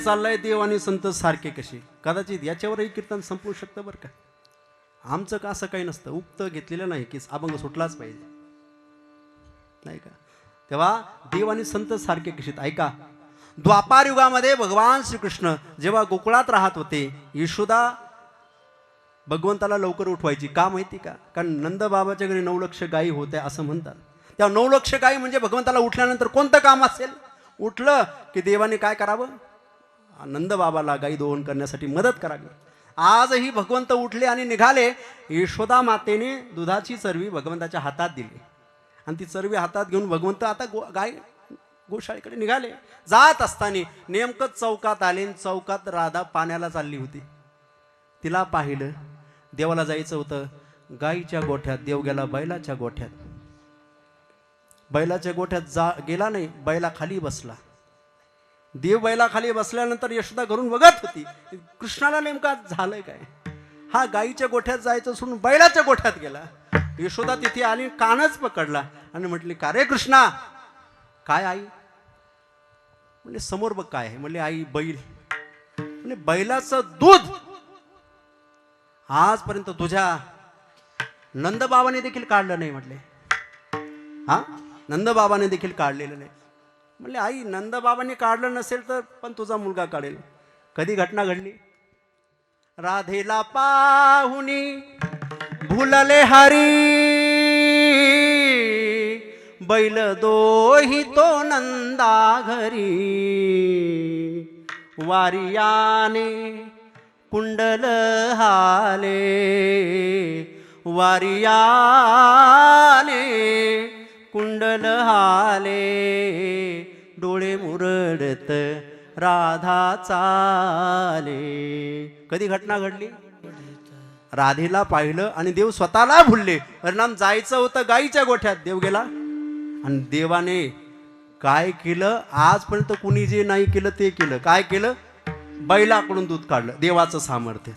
चाललंय देव आणि संत सारखे कसे? कदाचित याच्यावरही कीर्तन संपवू शकतं बरं का? आमचं का असं काही नसतं? उक्त घेतलेलं नाही की अभंग सुटलाच पाहिजे. नाही का? तेव्हा देव आणि संत सारखे कसे? ऐका. द्वापार युगामध्ये भगवान श्रीकृष्ण जेव्हा गोकुळात राहत होते यशोदा भगवंताला लवकर उठवायची. का माहिती का? कारण नंदबाबाच्या घरी नऊ लक्ष गायी होत्या असं म्हणतात. त्या नऊ लक्ष गायी म्हणजे भगवंताला उठल्यानंतर कोणतं काम असेल? उठलं की देवाने काय करावं? नंदबाबाला गाई दोहन करण्यासाठी मदत करावी. आजही भगवंत उठले आणि निघाले. यशोदा मातेने दुधाची चरवी भगवंताच्या हातात दिली. आणि ती चरवी हातात घेऊन भगवंत आता गो गाय गोशाळेकडे निघाले. जात असताना नेमकं चौकात आले आणि चौकात राधा पाण्याला चालली होती. तिला पाहिलं. देवाला जायचं होतं. गाईच्या गोठ्यात देव गेला बैलाच्या गोठ्यात. बैलाच्या गोठ्यात जा गेला नाही. बैला खाली बसला. देव बैलाखाली बसल्यानंतर यशोदा घरून बघत होती. कृष्णाला नेमका झालंय काय? हा गाईच्या गोठ्यात जायचं सोडून बैलाच्या गोठ्यात गेला. यशोदा तिथे आली कानच पकडला आणि म्हटली का रे कृष्णा? काय आई? म्हणजे समोर बघ काय आहे. म्हणले आई बैल. म्हणजे बैलाचं दूध. आजपर्यंत तुझ्या नंदबाबाने देखील काढलं नाही म्हटले. हा? नंदबाबाने देखील काढलेलं नाही. म्हणले आई नंदबाबांनी काढलं नसेल तर पण तुझा मुलगा काढेल. कधी घटना घडली? राधेला पाहुनी भुलले हरी. बैल दोही तो नंदा घरी. वारियाने कुंडल हाले. वारियाने कुंडल हाले डोळे मुरडत राधा चाले. कधी घटना घडली? राधेला पाहिलं आणि देव स्वतःला भुलले. परिणाम जायचं होतं गाईच्या गोठ्यात. देव गेला आणि देवाने काय केलं? आजपर्यंत कुणी जे नाही केलं ते केलं. काय केलं? बैलाकडून दूध काढलं. देवाचं सामर्थ्य.